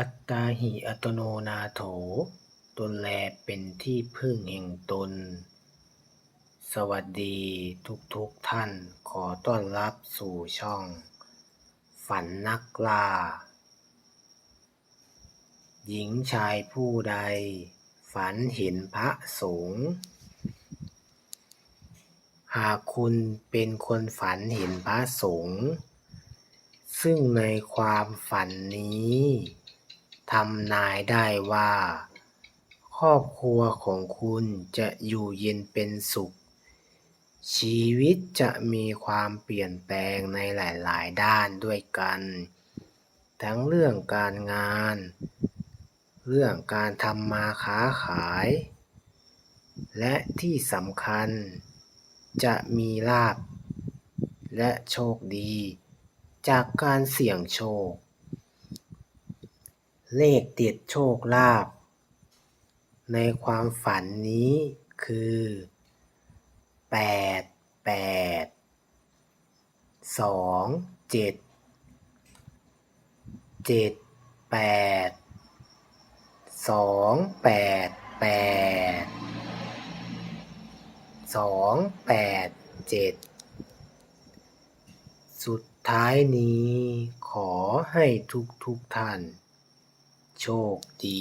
อัตตาหิอัตโนนาโถ ตนแลเป็นที่พึ่งแห่งตน สวัสดีทุกทุกท่านขอต้อนรับสู่ช่อง ฝันนักล่า หญิงชายผู้ใด ฝันเห็นพระสงฆ์หากคุณเป็นคนฝันเห็นพระสงฆ์ซึ่งในความฝันนี้ ทำนายได้ว่า ครอบครัวของคุณจะอยู่เย็นเป็นสุข ชีวิตจะมีความเปลี่ยนแปลงในหลาย ๆ ด้านด้วยกัน ทั้งเรื่องการงาน เรื่องการทำมาค้าขาย และที่สำคัญ จะมีลาภและโชคดี จากการเสี่ยงโชค เลขเด็ดโชคลาภในความฝันนี้คือแปดแปดสองเจ็ดเจ็ดแปดสองแปดแปดสองแปดเจ็ดสุดท้ายนี้ขอให้ทุกทุกท่าน โชคดี